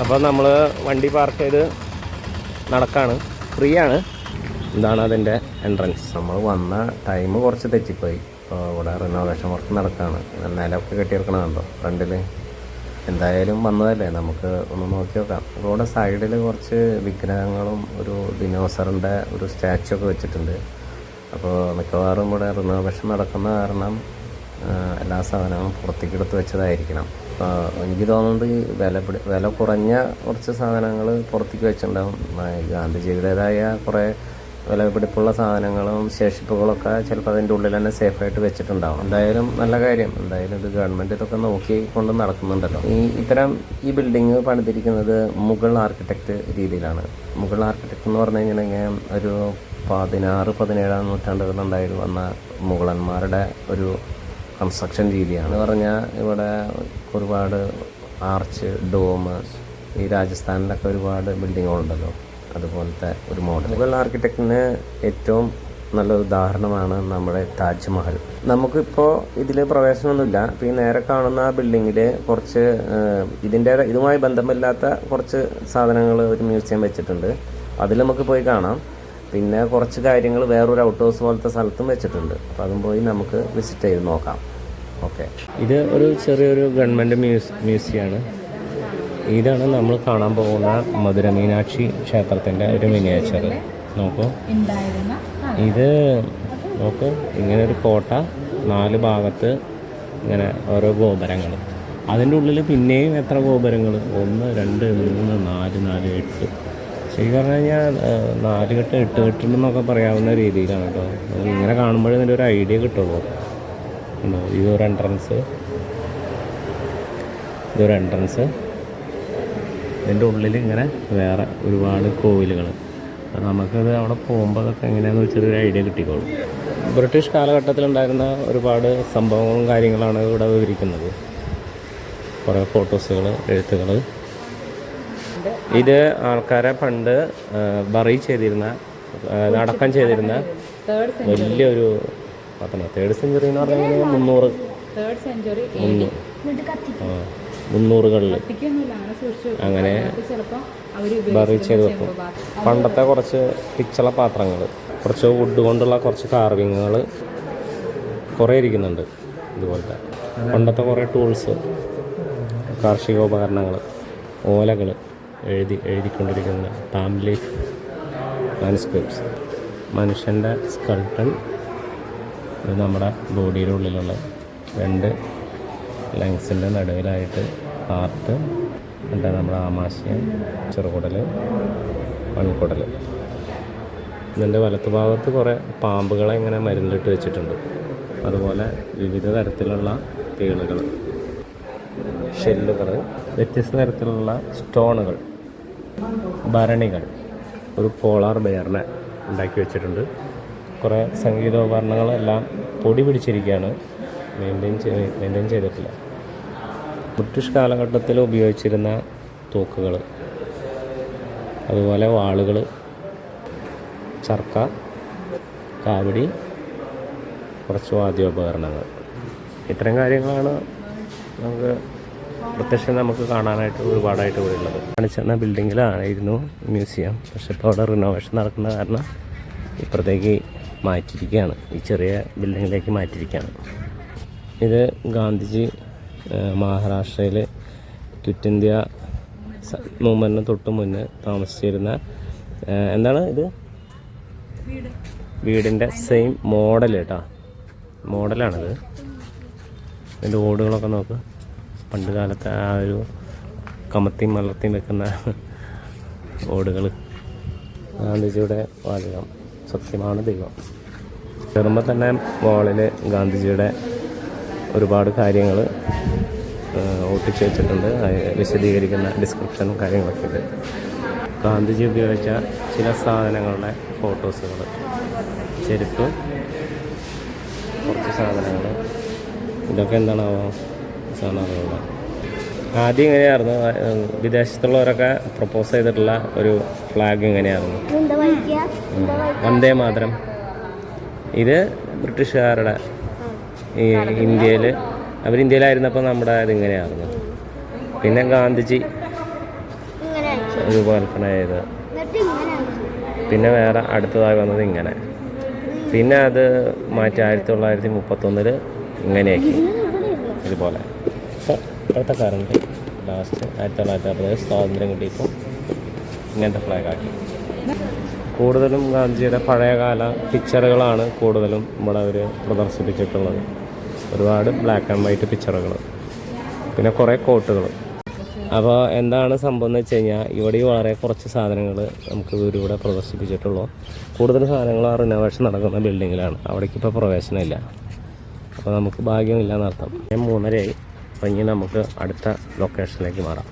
അപ്പോൾ നമ്മൾ വണ്ടി പാർക്ക് ചെയ്ത് നടക്കാണ്. ഫ്രീ ആണ് ഇതാണ് അതിന്റെ എൻട്രൻസ് നമ്മൾ വന്ന ടൈം കുറച്ച് തെറ്റിപ്പോയി. അപ്പോൾ ഇവിടെ റിനോവേഷൻ വർക്ക് നടക്കുകയാണ് നിലമൊക്കെ കെട്ടിയെടുക്കണമുണ്ടോ ഫ്രണ്ടിൽ എന്തായാലും വന്നതല്ലേ? നമുക്ക് ഒന്ന് നോക്കി നോക്കാം. റോഡ് സൈഡിൽ കുറച്ച് വിഗ്രഹങ്ങളും ഒരു ദിനോസറിന്റെ ഒരു സ്റ്റാച്ചു ഒക്കെ വെച്ചിട്ടുണ്ട്. അപ്പോൾ മിക്കവാറും ഇവിടെ റിനോവേഷൻ നടക്കുന്ന കാരണം എല്ലാ സാധനങ്ങളും പുറത്തേക്ക് എടുത്ത് വെച്ചതായിരിക്കണം. എനിക്ക് തോന്നുന്നത് വില പിടി- വില കുറഞ്ഞ കുറച്ച് സാധനങ്ങൾ പുറത്തേക്ക് വെച്ചിട്ടുണ്ടാവും. ആ, ഗാന്ധിജിയുടേതായ കുറേ വില പിടിപ്പുള്ള സാധനങ്ങളും ശേഷിപ്പുകളൊക്കെ ചിലപ്പോൾ അതിന്റെ ഉള്ളിൽ തന്നെ സേഫായിട്ട് വെച്ചിട്ടുണ്ടാവും. എന്തായാലും നല്ല കാര്യം. എന്തായാലും ഇത് ഗവൺമെന്റ് ഇതൊക്കെ നോക്കി കൊണ്ട് നടക്കുന്നുണ്ടല്ലോ. ഈ ഇത്തരം ഈ ബിൽഡിങ് പണിതിരിക്കുന്നത് മുഗൾ ആർക്കിടെക്റ്റ് രീതിയിലാണ്. മുഗൾ ആർക്കിടെക്ട് എന്ന് പറഞ്ഞു കഴിഞ്ഞിട്ടുണ്ടെങ്കിൽ ഒരു പതിനാറ് പതിനേഴാം നൂറ്റാണ്ടുകളിലുണ്ടായിരുന്ന മുഗളന്മാരുടെ ഒരു കൺസ്ട്രക്ഷൻ രീതിയാണ്. പറഞ്ഞാൽ ഇവിടെ ഒരുപാട് ആർച്ച് ഡോം ഈ രാജസ്ഥാനിലൊക്കെ ഒരുപാട് ബിൽഡിങ്ങുകളുണ്ടല്ലോ അതുപോലത്തെ ഒരു മോഡൽ മുഗൾ ആർക്കിടെക്റ്റിന് ഏറ്റവും നല്ല ഉദാഹരണമാണ് നമ്മുടെ താജ്മഹൽ. നമുക്കിപ്പോൾ ഇതിൽ പ്രവേശനമൊന്നുമില്ല. ഇപ്പോൾ ഈ നേരെ കാണുന്ന ആ ബിൽഡിങ്ങിൽ കുറച്ച് ഇതിന്റെ ഇതുമായി ബന്ധമില്ലാത്ത കുറച്ച് സാധനങ്ങൾ ഒരു മ്യൂസിയം വെച്ചിട്ടുണ്ട്. അതിൽ നമുക്ക് പോയി കാണാം. പിന്നെ കുറച്ച് കാര്യങ്ങൾ വേറൊരു ഔട്ട് ഹൗസ് പോലത്തെ സ്ഥലത്തും വെച്ചിട്ടുണ്ട്. അപ്പോൾ അതും പോയി നമുക്ക് വിസിറ്റ് ചെയ്ത് നോക്കാം. ഓക്കെ. ഇത് ഒരു ചെറിയൊരു ഗവൺമെന്റ് മ്യൂസ് മ്യൂസിയമാണ് ഇതാണ് നമ്മൾ കാണാൻ പോകുന്ന മധുര മീനാക്ഷി ക്ഷേത്രത്തിന്റെ ഒരു മിനിയേച്ചർ. നോക്കൂ. ഇത് നോക്ക് ഇങ്ങനെ ഒരു കോട്ട നാല് ഭാഗത്ത് ഇങ്ങനെ ഓരോ ഗോപുരങ്ങൾ അതിന്റെ ഉള്ളിൽ പിന്നെയും എത്ര ഗോപുരങ്ങൾ ഒന്ന് രണ്ട് മൂന്ന് നാല് നാല് എട്ട്. ശരിക്കും പറഞ്ഞു കഴിഞ്ഞാൽ നാല് കെട്ട് എട്ട് കെട്ടുണ്ടെന്നൊക്കെ പറയാവുന്ന രീതിയിലാണ് കേട്ടോ. ഇങ്ങനെ കാണുമ്പോഴേ ഇതിന്റെ ഒരു ഐഡിയ കിട്ടുള്ളൂ. ഇതൊരു എൻട്രൻസ് ഇതൊരു എൻട്രൻസ് ഇതിന്റെ ഉള്ളിൽ ഇങ്ങനെ വേറെ ഒരുപാട് കോവിലുകൾ. നമുക്കത് അവിടെ പോകുമ്പോൾ അതൊക്കെ എങ്ങനെയാണെന്ന് വെച്ചൊരു ഐഡിയ കിട്ടിക്കോളും. ബ്രിട്ടീഷ് കാലഘട്ടത്തിലുണ്ടായിരുന്ന ഒരുപാട് സംഭവങ്ങളും കാര്യങ്ങളാണ് ഇവിടെ വിവരിക്കുന്നത്. കുറേ ഫോട്ടോസുകൾ എഴുത്തുകൾ. ഇത് ആൾക്കാരെ പണ്ട് ബറി ചെയ്തിരുന്ന നടക്കം അടക്കം ചെയ്തിരുന്ന തേർഡ് വലിയൊരു പത്തന തേർഡ് സെഞ്ചുറി എന്ന് പറഞ്ഞാൽ മുന്നൂറ് തേർഡ് സെഞ്ചുറി ആ, മുന്നൂറുകളിൽ അങ്ങനെ ബറി ചെയ്ത് വെക്കും. പണ്ടത്തെ കുറച്ച് പിച്ചള പാത്രങ്ങൾ കുറച്ച് വുഡ് കൊണ്ടുള്ള കുറച്ച് കാർവിങ്ങുകൾ കുറേ ഇരിക്കുന്നുണ്ട് ഇതുപോലത്തെ. പണ്ടത്തെ കുറേ ടൂൾസ് കാർഷികോപകരണങ്ങൾ ഓലകൾ എഴുതി എഴുതിക്കൊണ്ടിരിക്കുന്ന ടാംലീഫ് മാനുസ്ക്രിപ്റ്റ്സ് മനുഷ്യന്റെ സ്കൾട്ടൺ നമ്മുടെ ബോഡിയുടെ ഉള്ളിലുള്ള രണ്ട് ലങ്സിന്റെ നടുവിലായിട്ട് ഹാർട്ട് എന്നിട്ട് നമ്മുടെ ആമാശയം ചെറുകുടൽ വൺകുടൽ ഇതിന്റെ വലത്തുഭാഗത്ത് കുറേ പാമ്പുകളെ ഇങ്ങനെ മരുന്നിട്ട് വെച്ചിട്ടുണ്ട്. അതുപോലെ വിവിധ തരത്തിലുള്ള തേളുകൾ ഷെല്ലുകൾ വ്യത്യസ്ത തരത്തിലുള്ള സ്റ്റോണുകൾ ഭരണികൾ. ഒരു പോളാർ ബെയറിനെ ഉണ്ടാക്കി വെച്ചിട്ടുണ്ട്. കുറേ സംഗീതോപകരണങ്ങളെല്ലാം പൊടി പിടിച്ചിരിക്കുകയാണ്. മെയിന്റെയിൻ ചെയ്ത് മെയിന്റെയിൻ ചെയ്തിട്ടില്ല. ബ്രിട്ടീഷ് കാലഘട്ടത്തിൽ ഉപയോഗിച്ചിരുന്ന തൂക്കുകൾ. അതുപോലെ വാളുകൾ. ചർക്ക. കാവടി. കുറച്ച് വാദ്യോപകരണങ്ങൾ. ഇത്തരം കാര്യങ്ങളാണ് നമുക്ക് പ്രത്യക്ഷം നമുക്ക് കാണാനായിട്ട് ഒരുപാടായിട്ട് ഇവിടെ ഉള്ളത്. കാണിച്ചെന്ന ബിൽഡിങ്ങിലായിരുന്നു മ്യൂസിയം. പക്ഷെ ഇപ്പോൾ അവിടെ റിനോവേഷൻ നടക്കുന്ന കാരണം ഇപ്പുറത്തേക്ക് മാറ്റിയിരിക്കുകയാണ്. ഈ ചെറിയ ബിൽഡിങ്ങിലേക്ക് മാറ്റിയിരിക്കുകയാണ്. ഇത് ഗാന്ധിജി മഹാരാഷ്ട്രയിൽ ക്വിറ്റ് ഇന്ത്യ മൂവ്മെന്റിന് തൊട്ട് മുന്നേ താമസിച്ചിരുന്ന എന്താണ് ഇത്? വീടിന്റെ സെയിം മോഡൽ കേട്ടോ. മോഡലാണിത്. ഇതിന്റെ ഓടുകളൊക്കെ നോക്ക്. പണ്ട് കാലത്തെ ആ ഒരു കമത്തിയും മലർത്തിയും വെക്കുന്ന ഓടുകൾ ഗാന്ധിജിയുടെ വാചകം സത്യമാണ് ദൈവം. കയറുമ്പോൾ തന്നെ വാളിൽ ഗാന്ധിജിയുടെ ഒരുപാട് കാര്യങ്ങൾ ഒട്ടിച്ചു വെച്ചിട്ടുണ്ട്. വിശദീകരിക്കുന്ന ഡിസ്ക്രിപ്ഷനും കാര്യങ്ങളൊക്കെ ഉണ്ട്. ഗാന്ധിജി ഉപയോഗിച്ച ചില സാധനങ്ങളുടെ ഫോട്ടോസുകൾ ചെരുപ്പ് കുറച്ച് സാധനങ്ങൾ ഇതൊക്കെ എന്താണാവോ? സാധനങ്ങളുള്ള ആദ്യം ഇങ്ങനെയായിരുന്നു. വിദേശത്തുള്ളവരൊക്കെ പ്രപ്പോസ് ചെയ്തിട്ടുള്ള ഒരു ഫ്ലാഗ് ഇങ്ങനെയായിരുന്നു. ഉം. വന്ദേ മാതരം. ഇത് ബ്രിട്ടീഷുകാരുടെ ഈ ഇന്ത്യയിൽ അവർ ഇന്ത്യയിലായിരുന്നപ്പോൾ നമ്മുടെ ഇതിങ്ങനെയായിരുന്നു പിന്നെ ഗാന്ധിജി രൂപകൽപ്പന ചെയ്ത്. പിന്നെ വേറെ അടുത്തതായി വന്നത് ഇങ്ങനെ. പിന്നെ അത് മാറ്റി ആയിരത്തി തൊള്ളായിരത്തി മുപ്പത്തൊന്നിൽ ഇങ്ങനെയാക്കി. ഇതുപോലെ. ഇപ്പോൾ ഇപ്പോഴത്തെ കറണ്ട് ലാസ്റ്റ് ആയിരത്തി തൊള്ളായിരത്തി അറുപത് സ്വാതന്ത്ര്യം കിട്ടിയപ്പോൾ ഇങ്ങനത്തെ ഫ്ലാഗ് ആക്കി. കൂടുതലും ഗാന്ധിജിയുടെ പഴയകാല പിക്ചറുകളാണ് കൂടുതലും ഇവിടെ അവർ പ്രദർശിപ്പിച്ചിട്ടുള്ളത്. ഒരുപാട് ബ്ലാക്ക് ആൻഡ് വൈറ്റ് പിക്ചറുകൾ പിന്നെ കുറേ കോട്ടുകൾ അപ്പോൾ എന്താണ് സംഭവം എന്ന് വെച്ച് കഴിഞ്ഞാൽ ഇവിടെ വളരെ കുറച്ച് സാധനങ്ങൾ നമുക്ക് ഇവരിവിടെ പ്രദർശിപ്പിച്ചിട്ടുള്ളൂ. കൂടുതൽ സാധനങ്ങൾ ആ റിനോവേഷൻ നടക്കുന്ന ബിൽഡിങ്ങിലാണ് അവിടേക്ക് ഇപ്പോൾ പ്രവേശനമില്ല. അപ്പോൾ നമുക്ക് ഭാഗ്യമില്ല എന്നർത്ഥം ഞാൻ മൂന്നരയായി. അപ്പോൾ ഇനി നമുക്ക് അടുത്ത ലൊക്കേഷനിലേക്ക് മാറാം.